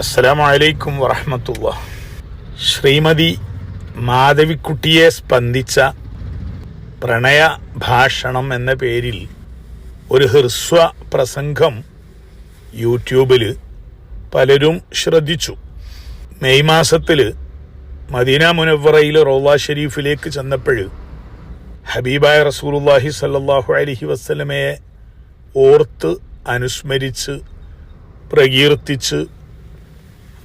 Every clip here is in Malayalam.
അസ്സലാമു അലൈക്കും വറഹമത്തുള്ള. ശ്രീമതി മാധവിക്കുട്ടിയെ സ്പന്ദിച്ച പ്രണയ ഭാഷണം എന്ന പേരിൽ ഒരു ഹ്രസ്വ പ്രസംഗം യൂട്യൂബിൽ പലരും ശ്രദ്ധിച്ചു. മെയ് മാസത്തിൽ മദീന മുനവറയിൽ റോള ഷെരീഫിലേക്ക് ചെന്നപ്പോൾ ഹബീബായ റസൂലുള്ളാഹി സല്ലാഹു അലഹി വസ്ലമയെ ഓർത്ത് അനുസ്മരിച്ച് പ്രകീർത്തിച്ച്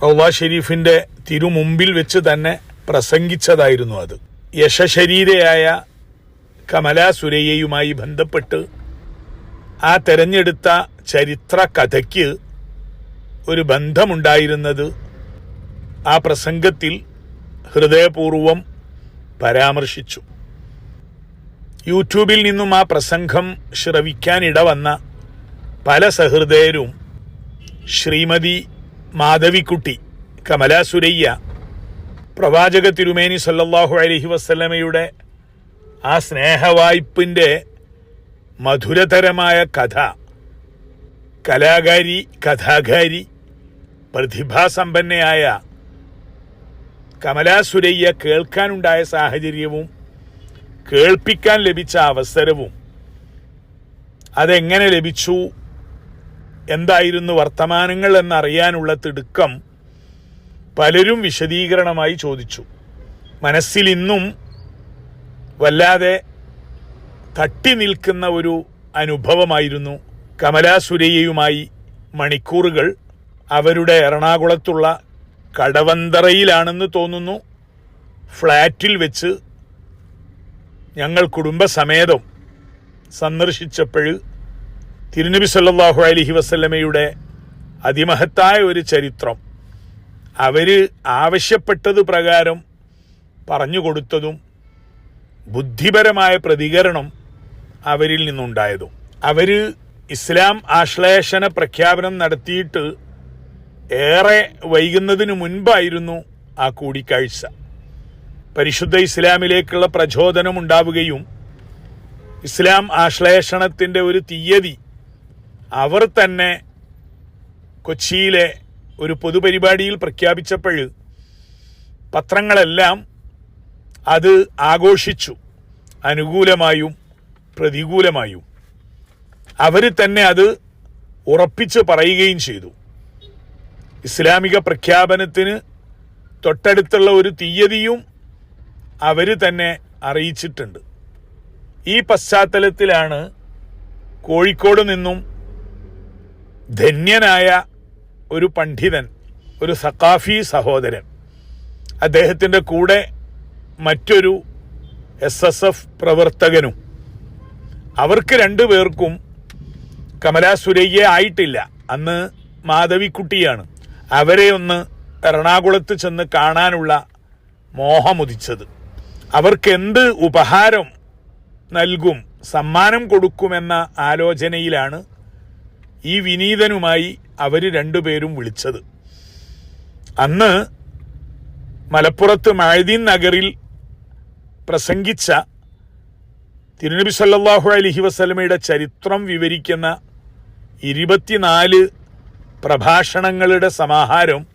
റൗള ഷെരീഫിന്റെ തിരുമുമ്പിൽ വെച്ച് തന്നെ പ്രസംഗിച്ചതായിരുന്നു അത്. യശശരീരയായ കമലാ സുരയ്യയുമായി ബന്ധപ്പെട്ട് ആ തെരഞ്ഞെടുത്ത ചരിത്ര കഥയ്ക്ക് ഒരു ബന്ധമുണ്ടായിരുന്നത് ആ പ്രസംഗത്തിൽ ഹൃദയപൂർവം പരാമർശിച്ചു. യൂട്യൂബിൽ നിന്നും ആ പ്രസംഗം ശ്രവിക്കാനിടവന്ന പല സഹൃദയരും ശ്രീമതി മാധവിക്കുട്ടി കമല സുരയ്യ പ്രവാചക തിരുമേനി സല്ലാഹു അലഹി വസ്ലമയുടെ ആ സ്നേഹവായ്പിന്റെ മധുരതരമായ കഥ കലാകാരി കഥാകാരി പ്രതിഭാസമ്പന്നയായ കമലാ സുരയ്യ കേൾക്കാനുണ്ടായ സാഹചര്യവും കേൾപ്പിക്കാൻ ലഭിച്ച അവസരവും അതെങ്ങനെ ലഭിച്ചു? എന്തായിരുന്നു വർത്തമാനങ്ങൾ എന്നറിയാനുള്ള തിടുക്കം പലരും വിശദീകരണമായി ചോദിച്ചു. മനസ്സിൽ ഇന്നും വല്ലാതെ തട്ടി നിൽക്കുന്ന ഒരു അനുഭവമായിരുന്നു കമലാസുരയ്യയുമായി മണിക്കൂറുകൾ. അവരുടെ എറണാകുളത്തുള്ള കടവന്തറയിലാണെന്ന് തോന്നുന്നു. ഫ്ലാറ്റിൽ വെച്ച് ഞങ്ങൾ കുടുംബസമേതം സന്ദർശിച്ചപ്പോൾ തിരുനബി സല്ലാഹു അലഹി വസല്ലമയുടെ അതിമഹത്തായ ഒരു ചരിത്രം. അവർ ആവശ്യപ്പെട്ടത് പ്രകാരം പറഞ്ഞു കൊടുത്തതും ബുദ്ധിപരമായ പ്രതികരണം അവരിൽ നിന്നുണ്ടായതും. അവർ ഇസ്ലാം ആശ്ലേഷണ പ്രഖ്യാപനം നടത്തിയിട്ട് ഏറെ വൈകുന്നതിന് മുൻപായിരുന്നു ആ കൂടിക്കാഴ്ച. പരിശുദ്ധ ഇസ്ലാമിലേക്കുള്ള പ്രചോദനം ഉണ്ടാവുകയും ഇസ്ലാം ആശ്ലേഷണത്തിന്റെ ഒരു തീയതി അവർ തന്നെ കൊച്ചിയിലെ ഒരു പൊതുപരിപാടിയിൽ പ്രഖ്യാപിച്ചപ്പോൾ പത്രങ്ങളെല്ലാം അത് ആഘോഷിച്ചു. അനുകൂലമായും പ്രതികൂലമായും. അവർ തന്നെ അത് ഉറപ്പിച്ച് പറയുകയും ചെയ്തു. ഇസ്ലാമിക പ്രഖ്യാപനത്തിന് തൊട്ടടുത്തുള്ള ഒരു തീയതിയും അവർ തന്നെ അറിയിച്ചിട്ടുണ്ട്. ഈ പശ്ചാത്തലത്തിലാണ് കോഴിക്കോട് നിന്നും ധന്യനായ ഒരു പണ്ഡിതൻ ഒരു സക്കാഫി സഹോദരൻ. അദ്ദേഹത്തിന്റെ കൂടെ മറ്റൊരു എസ് എസ് എഫ് പ്രവർത്തകനും. അവർക്ക് രണ്ടു പേർക്കും കമലാ സുരയ്യ ആയിട്ടില്ല. അന്ന് മാധവിക്കുട്ടിയാണ്. അവരെ ഒന്ന് എറണാകുളത്ത് ചെന്ന് കാണാനുള്ള മോഹമുദിച്ചത്. അവർക്കെന്ത് ഉപഹാരം നൽകും സമ്മാനം കൊടുക്കുമെന്ന ആലോചനയിലാണ് ഈ വിനീതനുമായി അവർ രണ്ടുപേരും വിളിച്ചത്. അന്ന് മലപ്പുറത്ത് മഴദീൻ നഗറിൽ പ്രസംഗിച്ച തിരുനബി സല്ലാഹു അലഹി വസല്ലമയുടെ ചരിത്രം വിവരിക്കുന്ന ഇരുപത്തിനാല് പ്രഭാഷണങ്ങളുടെ സമാഹാരം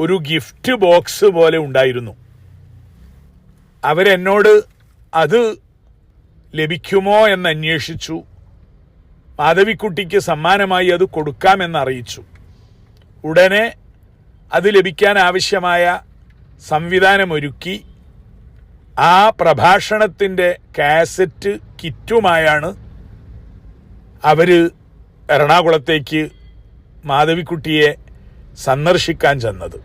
ഒരു ഗിഫ്റ്റ് ബോക്സ് പോലെ ഉണ്ടായിരുന്നു. അവരെന്നോട് അത് ലഭിക്കുമോ എന്ന് അന്വേഷിച്ചു മാധവിക്കുട്ടിക്ക് സമ്മാനമായി അത് കൊടുക്കാമെന്ന് അറിയിച്ചു ഉടനെ അത് ലഭിക്കാൻ ആവശ്യമായ സംവിധാനമൊരുക്കി. ആ പ്രഭാഷണത്തിന്റെ കാസറ്റ് കിറ്റുമായാണ് അവർ എറണാകുളത്തേക്ക് മാധവിക്കുട്ടിയെ സന്ദർശിക്കാൻ ചെന്നത്.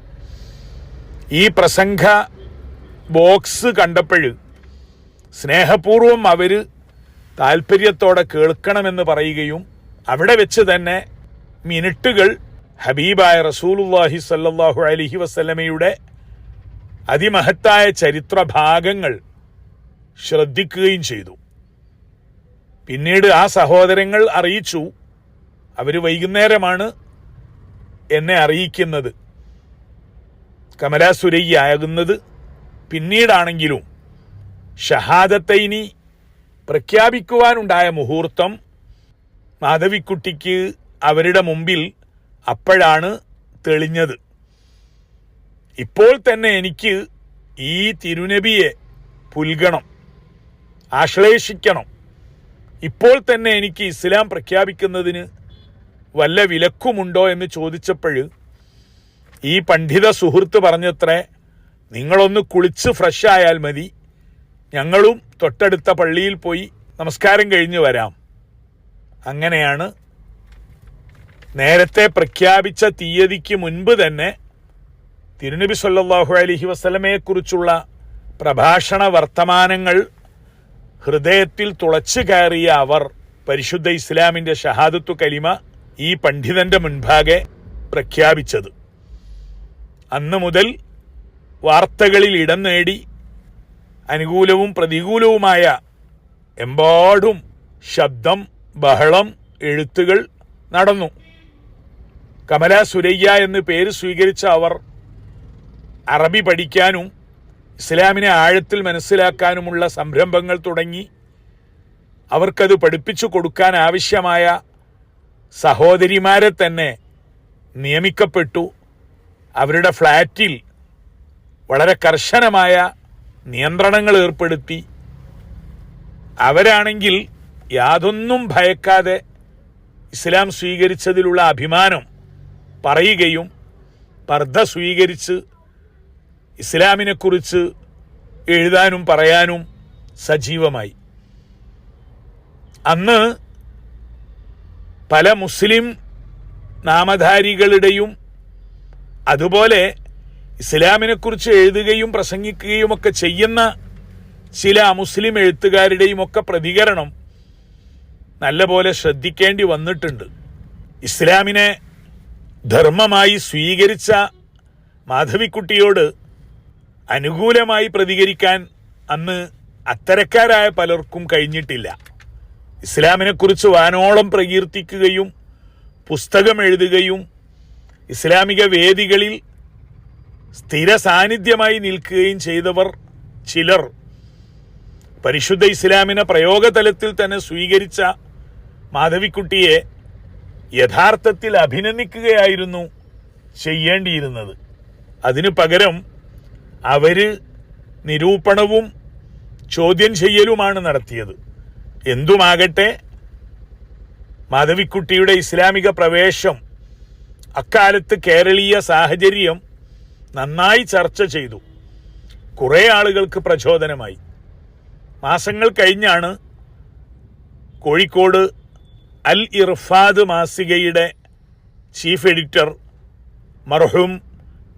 ഈ പ്രസംഗ ബോക്സ് കണ്ടപ്പോൾ സ്നേഹപൂർവം അവർ താല്പര്യത്തോടെ കേൾക്കണമെന്ന് പറയുകയും അവിടെ വെച്ച് തന്നെ മിനിട്ടുകൾ ഹബീബായ റസൂലുല്ലാഹി സല്ലാഹു അലഹി വസ്ലമയുടെ അതിമഹത്തായ ചരിത്ര ഭാഗങ്ങൾ ശ്രദ്ധിക്കുകയും ചെയ്തു. പിന്നീട് ആ സഹോദരങ്ങൾ അറിയിച്ചു അവർ വൈകുന്നേരമാണ് എന്നെ അറിയിക്കുന്നത്. കമലാസുരയ്യാകുന്നത്. പിന്നീടാണെങ്കിലും ഷഹാദത്തൈനി പ്രഖ്യാപിക്കുവാനുണ്ടായ മുഹൂർത്തം മാധവിക്കുട്ടിക്ക് അവരുടെ മുമ്പിൽ അപ്പോഴാണ് തെളിഞ്ഞത്. ഇപ്പോൾ തന്നെ എനിക്ക് ഈ തിരുനബിയെ പുൽകണം ആശ്ലേഷിക്കണം. ഇപ്പോൾ തന്നെ എനിക്ക് ഇസ്ലാം പ്രഖ്യാപിക്കുന്നതിന് വല്ല വിലക്കുമുണ്ടോ എന്ന് ചോദിച്ചപ്പോൾ ഈ പണ്ഡിത സുഹൃത്ത് പറഞ്ഞത്രേ നിങ്ങളൊന്ന് കുളിച്ച് ഫ്രഷ് ആയാൽ മതി. ഞങ്ങളും തൊട്ടടുത്ത പള്ളിയിൽ പോയി നമസ്കാരം കഴിഞ്ഞ് വരാം. അങ്ങനെയാണ് നേരത്തെ പ്രഖ്യാപിച്ച തീയതിക്ക് മുൻപ് തന്നെ തിരുനബി സല്ലാഹു അലഹി വസ്ലമയെക്കുറിച്ചുള്ള പ്രഭാഷണ വർത്തമാനങ്ങൾ ഹൃദയത്തിൽ തുളച്ചു കയറിയ അവർ പരിശുദ്ധ ഇസ്ലാമിന്റെ ഷഹാദത്തു കലിമ ഈ പണ്ഡിതന്റെ മുൻപാകെ പ്രഖ്യാപിച്ചത്. അന്ന് മുതൽ വാർത്തകളിൽ ഇടം നേടി അനുകൂലവും പ്രതികൂലവുമായ എമ്പാടും ശബ്ദം ബഹളം എഴുത്തുകൾ നടന്നു. കമല സുരയ്യ എന്ന് പേര് സ്വീകരിച്ച അവർ അറബി പഠിക്കാനും ഇസ്ലാമിനെ ആഴത്തിൽ മനസ്സിലാക്കാനുമുള്ള സംരംഭങ്ങൾ തുടങ്ങി. അവർക്കത് പഠിപ്പിച്ചു കൊടുക്കാൻ ആവശ്യമായ സഹോദരിമാരെ തന്നെ നിയമിക്കപ്പെട്ടു. അവരുടെ ഫ്ലാറ്റിൽ വളരെ കർശനമായ നിയന്ത്രണങ്ങൾ ഏർപ്പെടുത്തി. അവരാണെങ്കിൽ യാതൊന്നും ഭയക്കാതെ ഇസ്ലാം സ്വീകരിച്ചതിലുള്ള അഭിമാനം പറയുകയും പർദ്ധ സ്വീകരിച്ച് ഇസ്ലാമിനെക്കുറിച്ച് എഴുതാനും പറയാനും സജീവമായി. അന്ന് പല മുസ്ലിം നാമധാരികളുടെയും അതുപോലെ ഇസ്ലാമിനെക്കുറിച്ച് എഴുതുകയും പ്രസംഗിക്കുകയും ഒക്കെ ചെയ്യുന്ന ചില മുസ്ലിം എഴുത്തുകാരുടെയും ഒക്കെ പ്രതികരണം നല്ലപോലെ ശ്രദ്ധിക്കേണ്ടി വന്നിട്ടുണ്ട്. ഇസ്ലാമിനെ ധർമ്മമായി സ്വീകരിച്ച മാധവിക്കുട്ടിയോട് അനുകൂലമായി പ്രതികരിക്കാൻ അന്ന് അത്തരക്കാരായ പലർക്കും കഴിഞ്ഞിട്ടില്ല. ഇസ്ലാമിനെക്കുറിച്ച് വാനോളം പ്രകീർത്തിക്കുകയും പുസ്തകം എഴുതുകയും ഇസ്ലാമിക വേദികളിൽ സ്ഥിര സാന്നിധ്യമായി നിൽക്കുകയും ചെയ്തവർ ചിലർ പരിശുദ്ധ ഇസ്ലാമിനെ പ്രയോഗതലത്തിൽ തന്നെ സ്വീകരിച്ച മാധവിക്കുട്ടിയെ യഥാർത്ഥത്തിൽ അഭിനന്ദിക്കുകയായിരുന്നു ചെയ്യേണ്ടിയിരുന്നത്. അതിനു പകരം അവർ നിരൂപണവും ചോദ്യം ചെയ്യലുമാണ് നടത്തിയത്. എന്തുമാകട്ടെ മാധവിക്കുട്ടിയുടെ ഇസ്ലാമിക പ്രവേശം അക്കാലത്ത് കേരളീയ സാഹചര്യം നന്നായി ചർച്ച ചെയ്തു. കുറേ ആളുകൾക്ക് പ്രചോദനമായി. മാസങ്ങൾ കഴിഞ്ഞാണ് കോഴിക്കോട് അൽ ഇർഫാദ് മാസികയുടെ ചീഫ് എഡിറ്റർ മർഹൂം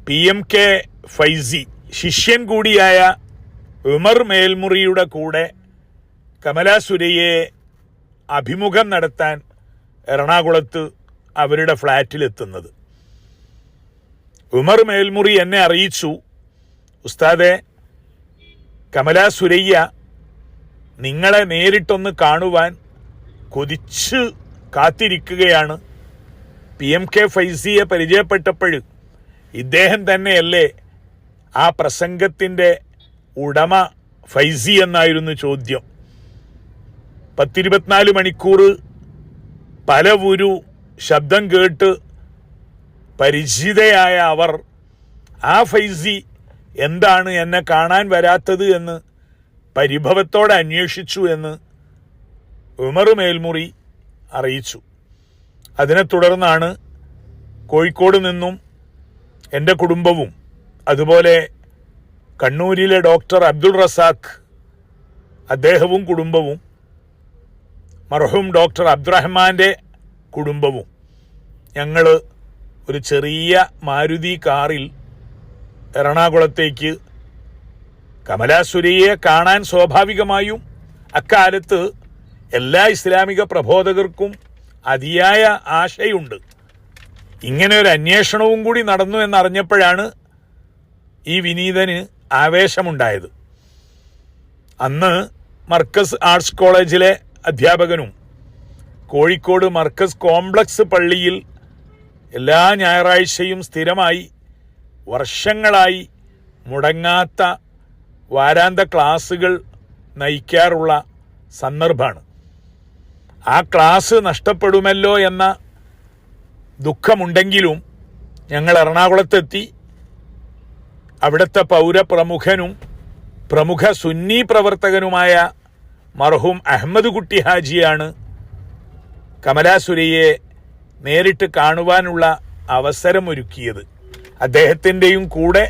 പി എം കെ ഫൈസി. ശിഷ്യൻ കൂടിയായ ഉമർ മേൽമുറിയുടെ കൂടെ കമലാ സുരയെ അഭിമുഖം നടത്താൻ എറണാകുളത്ത് അവരുടെ ഫ്ലാറ്റിലെത്തുന്നത്. ഉമർ മേൽമുറി എന്നെ അറിയിച്ചു. ഉസ്താദെ കമലാ സുരയ്യ നിങ്ങളെ നേരിട്ടൊന്ന് കാണുവാൻ കൊതിച്ച് കാത്തിരിക്കുകയാണ്. പി എം കെ ഫൈസിയെ പരിചയപ്പെട്ടപ്പോൾ ഇദ്ദേഹം തന്നെയല്ലേ ആ പ്രസംഗത്തിന്റെ ഉടമ ഫൈസി എന്നായിരുന്നു ചോദ്യം. പത്തിരുപത്തിനാല് മണിക്കൂർ പല ഒരു ശബ്ദം കേട്ട് പരിചിതയായ അവർ. ആ ഫൈസി എന്താണ് എന്നെ കാണാൻ വരാത്തത് എന്ന് പരിഭവത്തോടെ അന്വേഷിച്ചു എന്ന് ഉമർ മേൽമുറി അറിയിച്ചു. അതിനെ തുടർന്നാണ് കോഴിക്കോട് നിന്നും എന്റെ കുടുംബവും അതുപോലെ കണ്ണൂരിലെ ഡോക്ടർ അബ്ദുൾ റസാഖ് അദ്ദേഹവും കുടുംബവും മർഹൂം ഡോക്ടർ അബ്ദുറഹ്മാന്റെ കുടുംബവും ഞങ്ങൾ ഒരു ചെറിയ മാരുതി കാറിൽ എറണാകുളത്തേക്ക് കമലാസുരയെ കാണാൻ സ്വാഭാവികമായും അക്കാലത്ത് എല്ലാ ഇസ്ലാമിക പ്രബോധകർക്കും അതിയായ ആശയുണ്ട്. ഇങ്ങനെ ഒരു അന്വേഷണവും കൂടി നടന്നു എന്നറിഞ്ഞപ്പോഴാണ് ഈ വിനീതന് ആവേശമുണ്ടായത്. അന്ന് മർക്കസ് ആർട്സ് കോളേജിലെ അധ്യാപകനും കോഴിക്കോട് മർക്കസ് കോംപ്ലക്സ് പള്ളിയിൽ എല്ലാ ഞായറാഴ്ചയും സ്ഥിരമായി വർഷങ്ങളായി മുടങ്ങാത്ത വാരാന്ത ക്ലാസ്സുകൾ നയിക്കാറുള്ള സന്ദർഭമാണ്. ആ ക്ലാസ് നഷ്ടപ്പെടുമല്ലോ എന്ന ദുഃഖമുണ്ടെങ്കിലും ഞങ്ങൾ എറണാകുളത്തെത്തി അവിടുത്തെ പൗരപ്രമുഖനും പ്രമുഖ സുന്നി പ്രവർത്തകനുമായ മർഹൂം അഹമ്മദ് കുട്ടി ഹാജിയാണ് കമലാസുരയെ നേരിട്ട് കാണുവാനുള്ള അവസരമൊരുക്കിയത്. അദ്ദേഹത്തിന്റെയും കൂടെ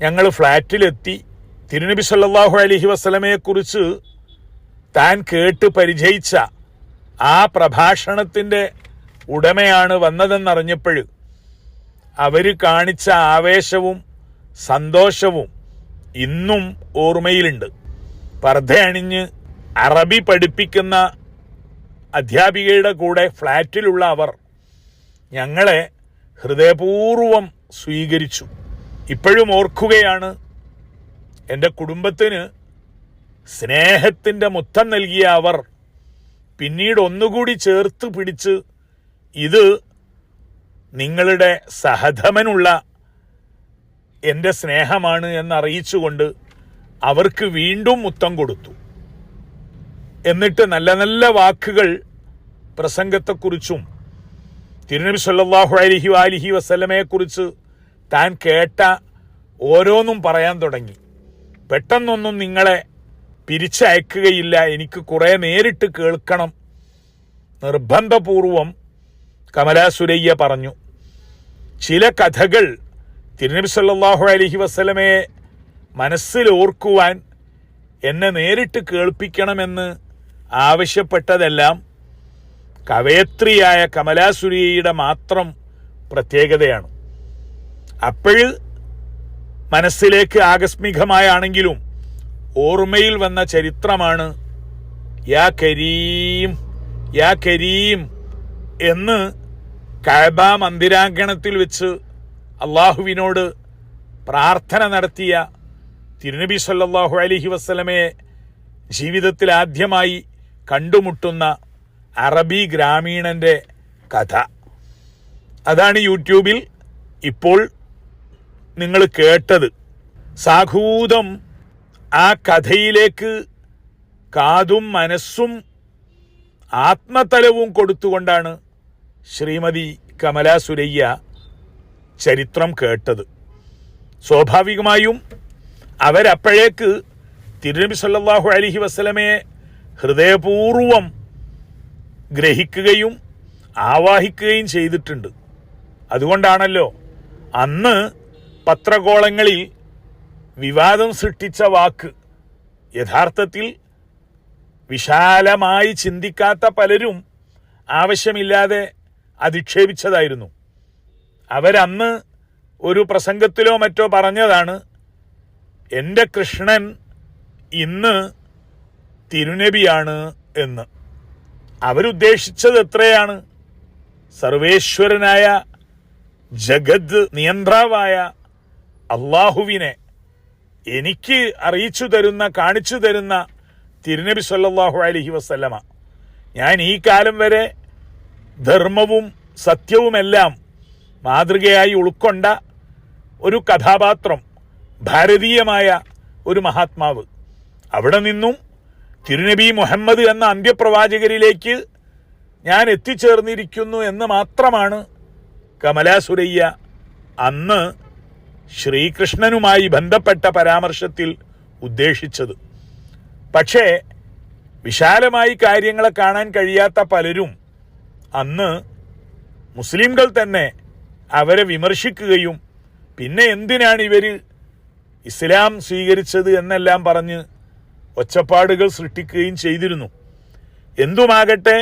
ഞങ്ങൾ ഫ്ലാറ്റിലെത്തി. തിരുനബി സല്ലാഹു അലഹി വസ്ലമയെക്കുറിച്ച് താൻ കേട്ട് പരിചയിച്ച ആ പ്രഭാഷണത്തിന്റെ ഉടമയാണ് വന്നതെന്നറിഞ്ഞപ്പോൾ അവർ കാണിച്ച ആവേശവും സന്തോഷവും ഇന്നും ഓർമ്മയിലുണ്ട്. പർദ്ധ അണിഞ്ഞ് അറബി പഠിപ്പിക്കുന്ന അധ്യാപികയുടെ കൂടെ ഫ്ലാറ്റിലുള്ള അവർ ഞങ്ങളെ ഹൃദയപൂർവം സ്വീകരിച്ചു. ഇപ്പോഴും ഓർക്കുകയാണ് എന്റെ കുടുംബത്തിന് സ്നേഹത്തിന്റെ മുത്തം നൽകിയ അവർ പിന്നീട് ഒന്നുകൂടി ചേർത്ത് പിടിച്ച് ഇത് നിങ്ങളുടെ സഹധമനുള്ള എന്റെ സ്നേഹമാണ് എന്നറിയിച്ചുകൊണ്ട് അവർക്ക് വീണ്ടും മുത്തം കൊടുത്തു. എന്നിട്ട് നല്ല നല്ല വാക്കുകൾ പ്രസംഗത്തെക്കുറിച്ചും തിരുനബി സല്ലാഹു അലൈഹി അലിഹി വസ്ലമയെക്കുറിച്ച് താൻ കേട്ട ഓരോന്നും പറയാൻ തുടങ്ങി. പെട്ടെന്നൊന്നും നിങ്ങളെ പിരിച്ചയക്കുകയില്ല. എനിക്ക് കുറേ നേരിട്ട് കേൾക്കണം. നിർബന്ധപൂർവം കമലാസുരയ്യ പറഞ്ഞു. ചില കഥകൾ തിരുനബി സല്ലാഹു അലഹി വസ്ലമയെ മനസ്സിൽ ഓർക്കുവാൻ എന്നെ നേരിട്ട് കേൾപ്പിക്കണമെന്ന് ആവശ്യപ്പെട്ടതെല്ലാം കവയത്രിയായ കമലാസുരിയുടെ മാത്രം പ്രത്യേകതയാണ്. അപ്പോഴ് മനസ്സിലേക്ക് ആകസ്മികമായാണെങ്കിലും ഓർമ്മയിൽ വന്ന ചരിത്രമാണ് യാ കരീം യാ കരീം എന്ന് കഴബ മന്ദിരാങ്കണത്തിൽ വെച്ച് അള്ളാഹുവിനോട് പ്രാർത്ഥന നടത്തിയ തിരുനബി സല്ലാഹു അലൈഹി വസ്ലമയെ ജീവിതത്തിൽ ആദ്യമായി കണ്ടുമുട്ടുന്ന അറബി ഗ്രാമീണന്റെ കഥ. അതാണ് യൂട്യൂബിൽ ഇപ്പോൾ നിങ്ങൾ കേട്ടത്. സാഹൂതം ആ കഥയിലേക്ക് കാതും മനസ്സും ആത്മതലവും കൊടുത്തുകൊണ്ടാണ് ശ്രീമതി കമല സുരയ്യ ചരിത്രം കേട്ടത്. സ്വാഭാവികമായും അവരപ്പോഴേക്ക് തിരുനബി സല്ലാഹു അലൈഹി വസല്ലമയെ ഹൃദയപൂർവം ഗ്രഹിക്കുകയും ആവാഹിക്കുകയും ചെയ്തിട്ടുണ്ട്. അതുകൊണ്ടാണല്ലോ അന്ന് പത്രകോളങ്ങളിൽ വിവാദം സൃഷ്ടിച്ച വാക്ക് യഥാർത്ഥത്തിൽ വിശാലമായി ചിന്തിക്കാത്ത പലരും ആവശ്യമില്ലാതെ അധിക്ഷേപിച്ചതായിരുന്നു. അവരന്ന് ഒരു പ്രസംഗത്തിലോ മറ്റോ പറഞ്ഞതാണ് എന്റെ കൃഷ്ണൻ ഇന്ന് തിരുനബിയാണ് എന്ന്. അവരുദ്ദേശിച്ചത് എത്രയാണ്? സർവേശ്വരനായ ജഗത് നിയന്ത്രാവായ അള്ളാഹുവിനെ എനിക്ക് അറിയിച്ചു തരുന്ന കാണിച്ചു തരുന്ന തിരുനബി സല്ലാഹു അലഹി വസല്ലമ. ഞാൻ ഈ കാലം വരെ ധർമ്മവും സത്യവുമെല്ലാം മാതൃകയായി ഉൾക്കൊണ്ട ഒരു കഥാപാത്രം ഭാരതീയമായ ഒരു മഹാത്മാവ്. അവിടെ നിന്നും തിരുനബി മുഹമ്മദ് എന്ന അന്ത്യപ്രവാചകരിലേക്ക് ഞാൻ എത്തിച്ചേർന്നിരിക്കുന്നു എന്ന് മാത്രമാണ് കമലാസുരയ്യ അന്ന് ശ്രീകൃഷ്ണനുമായി ബന്ധപ്പെട്ട പരാമർശത്തിൽ ഉദ്ദേശിച്ചത്. പക്ഷേ വിശാലമായി കാര്യങ്ങളെ കാണാൻ കഴിയാത്ത പലരും അന്ന് മുസ്ലിംകൾ തന്നെ അവരെ വിമർശിക്കുകയും പിന്നെ എന്തിനാണ് ഇവർ ഇസ്ലാം സ്വീകരിച്ചത് എന്നെല്ലാം പറഞ്ഞ് ഒച്ചപ്പാടുകൾ സൃഷ്ടിക്കുകയും ചെയ്തിരുന്നു. എന്തുമാകട്ടെ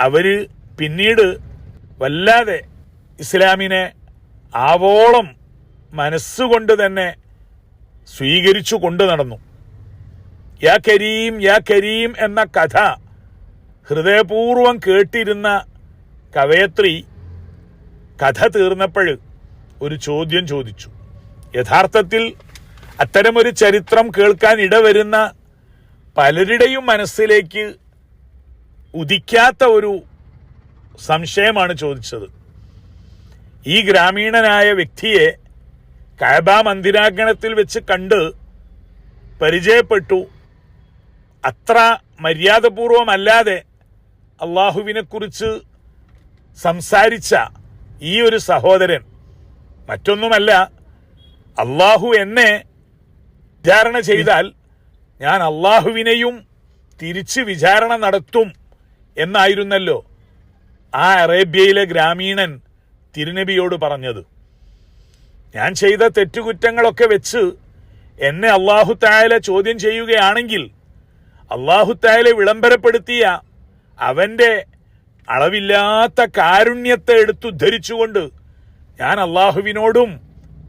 അവർ പിന്നീട് വല്ലാതെ ഇസ്ലാമിനെ ആവോളം മനസ്സുകൊണ്ട് തന്നെ സ്വീകരിച്ചു കൊണ്ടു നടന്നു. യാ കരീം യാ കരീം എന്ന കഥ ഹൃദയപൂർവം കേട്ടിരുന്ന കവയത്രി കഥ തീർന്നപ്പോൾ ഒരു ചോദ്യം ചോദിച്ചു. യഥാർത്ഥത്തിൽ അത്തരമൊരു ചരിത്രം കേൾക്കാൻ ഇടവരുന്ന പലരുടെയും മനസ്സിലേക്ക് ഉദിക്കാത്ത ഒരു സംശയമാണ് ചോദിച്ചത്. ഈ ഗ്രാമീണനായ വ്യക്തിയെ കഅബ മന്ദിരാങ്കണത്തിൽ വെച്ച് കണ്ട് പരിചയപ്പെട്ടു. അത്ര മര്യാദപൂർവമല്ലാതെ അള്ളാഹുവിനെക്കുറിച്ച് സംസാരിച്ച ഈ ഒരു സഹോദരൻ മറ്റൊന്നുമല്ല അള്ളാഹു എന്നെ വിചാരണ ചെയ്താൽ ഞാൻ അള്ളാഹുവിനെയും തിരിച്ച് വിചാരണ നടത്തും എന്നായിരുന്നല്ലോ ആ അറേബ്യയിലെ ഗ്രാമീണൻ തിരുനബിയോട് പറഞ്ഞത്. ഞാൻ ചെയ്ത തെറ്റുകുറ്റങ്ങളൊക്കെ വെച്ച് എന്നെ അള്ളാഹുത്തായ ചോദ്യം ചെയ്യുകയാണെങ്കിൽ അള്ളാഹുത്തായാലെ വിളംബരപ്പെടുത്തിയ അവന്റെ അളവില്ലാത്ത കാരുണ്യത്തെ എടുത്തുദ്ധരിച്ചുകൊണ്ട് ഞാൻ അള്ളാഹുവിനോടും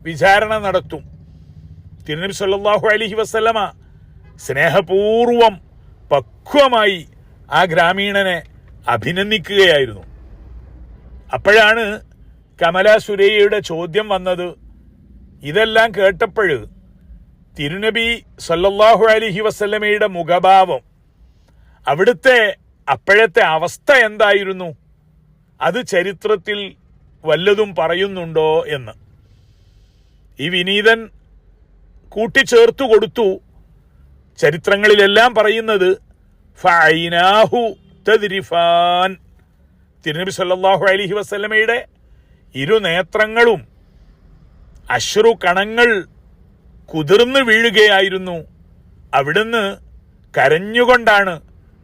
വിചാരണ നടത്തും. തിരുനബി സല്ലാഹു അലഹി വസ്ലമ സ്നേഹപൂർവം പക്വമായി ആ ഗ്രാമീണനെ അഭിനന്ദിക്കുകയായിരുന്നു. അപ്പോഴാണ് കമല സുരയ്യയുടെ ചോദ്യം വന്നത്. ഇതെല്ലാം കേട്ടപ്പോൾ തിരുനബി സല്ലല്ലാഹു അലഹി വസ്ലമയുടെ മുഖഭാവം അവിടുത്തെ അപ്പോഴത്തെ അവസ്ഥ എന്തായിരുന്നു? അത് ചരിത്രത്തിൽ വല്ലതും പറയുന്നുണ്ടോ എന്ന്. ഈ വിനീതൻ കൂട്ടിച്ചേർത്തു കൊടുത്തു. ചരിത്രങ്ങളിലെല്ലാം പറയുന്നത് ഫൈനാഹു തദ്രിഫാൻ. തിരുനബി സല്ലാഹു അലഹി വസ്ലമയുടെ ഇരുനേത്രങ്ങളും അശ്രു കണങ്ങൾ കുതിർന്നു വീഴുകയായിരുന്നു. അവിടുന്ന് കരഞ്ഞുകൊണ്ടാണ്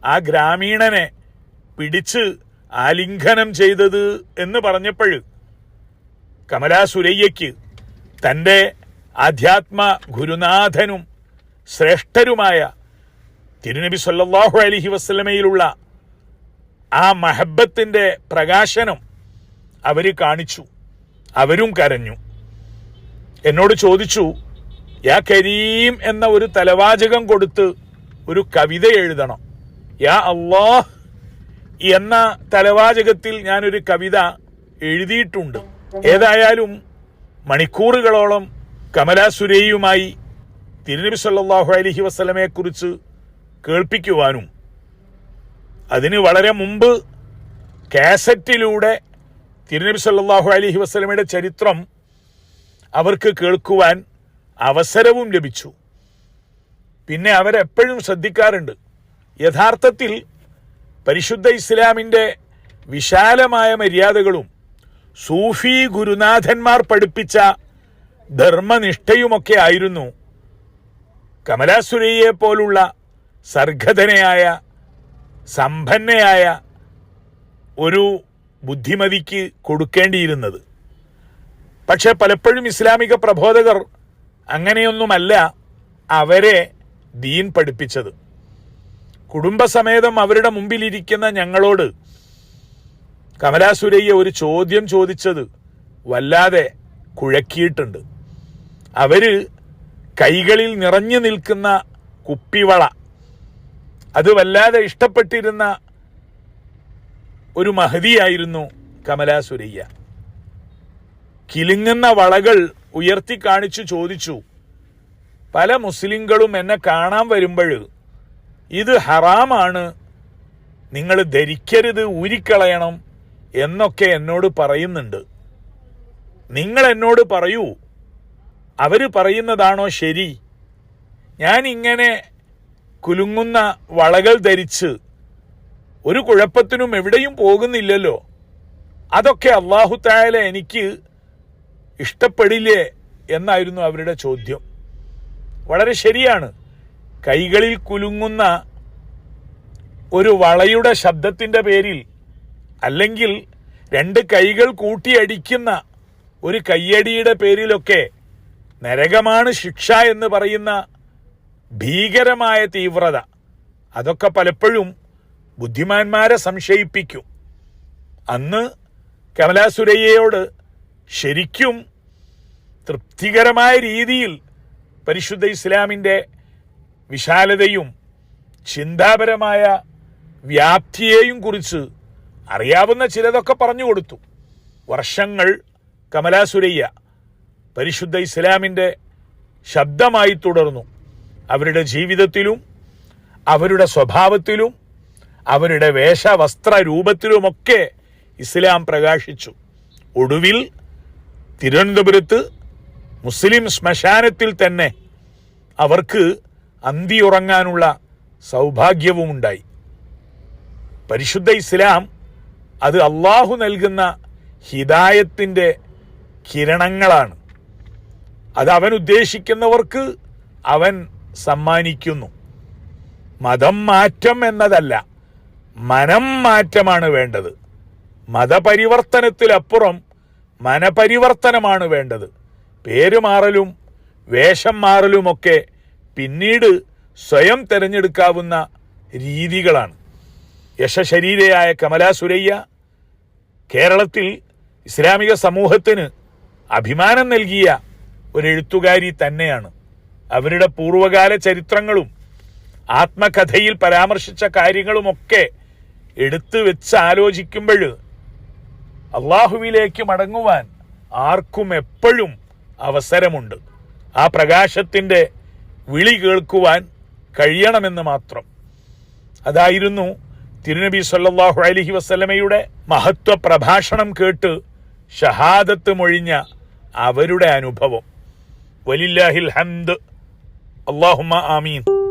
ആ ഗ്രാമീണനെ പിടിച്ച് ആലിംഗനം ചെയ്തത് എന്ന് പറഞ്ഞപ്പോൾ കമലാ സുരയ്യയ്ക്ക് തന്റെ ആധ്യാത്മ ഗുരുനാഥനും ശ്രേഷ്ഠരുമായ തിരുനബി സല്ലാഹു അലൈഹി വസ്ലമയിലുള്ള ആ മഹബത്തിന്റെ പ്രകാശനം അവർ കാണിച്ചു അവരും കരഞ്ഞു. എന്നോട് ചോദിച്ചു യാ കരീം എന്ന ഒരു തലവാചകം കൊടുത്ത് ഒരു കവിത എഴുതണം. യാ അള്ളാഹ് എന്ന തലവാചകത്തിൽ ഞാനൊരു കവിത എഴുതിയിട്ടുണ്ട്. ഏതായാലും മണിക്കൂറുകളോളം കമലാസുരയുമായി തിരുനബി സല്ലാഹു അലഹി വസല്ലമയെ കുറിച്ച് കേൾപ്പിക്കുവാനും അതിന് വളരെ മുമ്പ് കാസറ്റിലൂടെ തിരുനബി സല്ലാഹു അലഹി വസ്ലമയുടെ ചരിത്രം അവർക്ക് കേൾക്കുവാൻ അവസരവും ലഭിച്ചു. പിന്നെ അവരെപ്പോഴും ശ്രദ്ധിക്കാറുണ്ട്. യഥാർത്ഥത്തിൽ പരിശുദ്ധ ഇസ്ലാമിന്റെ വിശാലമായ മര്യാദകളും സൂഫി ഗുരുനാഥന്മാർ പഠിപ്പിച്ച ധർമ്മനിഷ്ഠയുമൊക്കെ ആയിരുന്നു. കമലാസുരയെ പോലുള്ള സർഗധനയായ സമ്പന്നയായ ഒരു ബുദ്ധിമതിക്ക് കൊടുക്കേണ്ടിയിരുന്നത്. പക്ഷെ പലപ്പോഴും ഇസ്ലാമിക പ്രബോധകർ അങ്ങനെയൊന്നുമല്ല അവരെ ദീൻ പഠിപ്പിച്ചത്. കുടുംബസമേതം അവരുടെ മുമ്പിലിരിക്കുന്ന ഞങ്ങളോട് കമലാസുരയ്യ ഒരു ചോദ്യം ചോദിച്ചത് വല്ലാതെ കുഴക്കിയിട്ടുണ്ട്. അവർ കൈകളിൽ നിറഞ്ഞു നിൽക്കുന്ന കുപ്പിവള അത് വല്ലാതെ ഇഷ്ടപ്പെട്ടിരുന്ന ഒരു മഹതിയായിരുന്നു കമലാസുരയ്യ കിലുങ്ങുന്ന വളകൾ ഉയർത്തി കാണിച്ചു ചോദിച്ചു പല മുസ്ലിങ്ങളും എന്നെ കാണാൻ വരുമ്പോൾ ഇത് ഹറാമാണ് നിങ്ങൾ ധരിക്കരുത് ഊരിക്കളയണം എന്നൊക്കെ എന്നോട് പറയുന്നുണ്ട്. നിങ്ങൾ എന്നോട് പറയൂ അവർ പറയുന്നതാണോ ശരി? ഞാൻ ഇങ്ങനെ കുലുങ്ങുന്ന വളകൾ ധരിച്ച് ഒരു കുഴപ്പത്തിനും എവിടെയും പോകുന്നില്ലല്ലോ. അതൊക്കെ അള്ളാഹു തായാല എനിക്ക് ഇഷ്ടപ്പെടില്ലേ എന്നായിരുന്നു അവരുടെ ചോദ്യം. വളരെ ശരിയാണ്. കൈകളിൽ കുലുങ്ങുന്ന ഒരു വളയുടെ ശബ്ദത്തിന്റെ പേരിൽ അല്ലെങ്കിൽ രണ്ട് കൈകൾ കൂട്ടിയടിക്കുന്ന ഒരു കയ്യടിയുടെ പേരിലൊക്കെ നരകമാണ് ശിക്ഷ എന്ന് പറയുന്ന ഭീകരമായ തീവ്രത. അതൊക്കെ പലപ്പോഴും ബുദ്ധിമാന്മാരെ സംശയിപ്പിക്കും. അന്ന് കമലാസുരയ്യയോട് ശരിക്കും തൃപ്തികരമായ രീതിയിൽ പരിശുദ്ധ ഇസ്ലാമിന്റെ വിശാലതയും ചിന്താപരമായ വ്യാപ്തിയെയും കുറിച്ച് അറിയാവുന്ന ചിലതൊക്കെ പറഞ്ഞു കൊടുത്തു. വർഷങ്ങൾ കമലാസുരയ്യ പരിശുദ്ധ ഇസ്ലാമിന്റെ ശബ്ദമായി തുടർന്നു. അവരുടെ ജീവിതത്തിലും അവരുടെ സ്വഭാവത്തിലും അവരുടെ വേഷവസ്ത്ര രൂപത്തിലുമൊക്കെ ഇസ്ലാം പ്രകാശിച്ചു. ഒടുവിൽ തിരുവനന്തപുരത്ത് മുസ്ലിം ശ്മശാനത്തിൽ തന്നെ അവർക്ക് അന്തിയുറങ്ങാനുള്ള സൗഭാഗ്യവുമുണ്ടായി. പരിശുദ്ധ ഇസ്ലാം അത് അള്ളാഹു നൽകുന്ന ഹിദായത്തിന്റെ കിരണങ്ങളാണ്. അത് അവൻ ഉദ്ദേശിക്കുന്നവർക്ക് അവൻ സമ്മാനിക്കുന്നു. മതം മാറ്റം എന്നതല്ല മനം മാറ്റമാണ് വേണ്ടത്. മതപരിവർത്തനത്തിലപ്പുറം മനപരിവർത്തനമാണ് വേണ്ടത്. പേര് മാറലും വേഷം മാറലുമൊക്കെ പിന്നീട് സ്വയം തിരഞ്ഞെടുക്കാവുന്ന രീതികളാണ്. യശശരീരയായ കമലാ സുരയ്യ കേരളത്തിൽ ഇസ്ലാമിക സമൂഹത്തിന് അഭിമാനം നൽകിയ ഒരു എഴുത്തുകാരി തന്നെയാണ്. അവരുടെ പൂർവകാല ചരിത്രങ്ങളും ആത്മകഥയിൽ പരാമർശിച്ച കാര്യങ്ങളുമൊക്കെ എടുത്തു വെച്ച് ആലോചിക്കുമ്പോൾ അള്ളാഹുവിലേക്ക് മടങ്ങുവാൻ ആർക്കും എപ്പോഴും അവസരമുണ്ട്. ആ പ്രകാശത്തിന്റെ വിളി കേൾക്കുവാൻ കഴിയണമെന്ന് മാത്രം. അതായിരുന്നു തിരുനബി സല്ലാഹു അലഹി വസ്ലമയുടെ മഹത്വ പ്രഭാഷണം കേട്ട് ഷഹാദത്ത് മൊഴിഞ്ഞ അവരുടെ അനുഭവം. വലില്ലാഹിൽ ഹംദ്. അള്ളാഹുമ്മ ആമീൻ.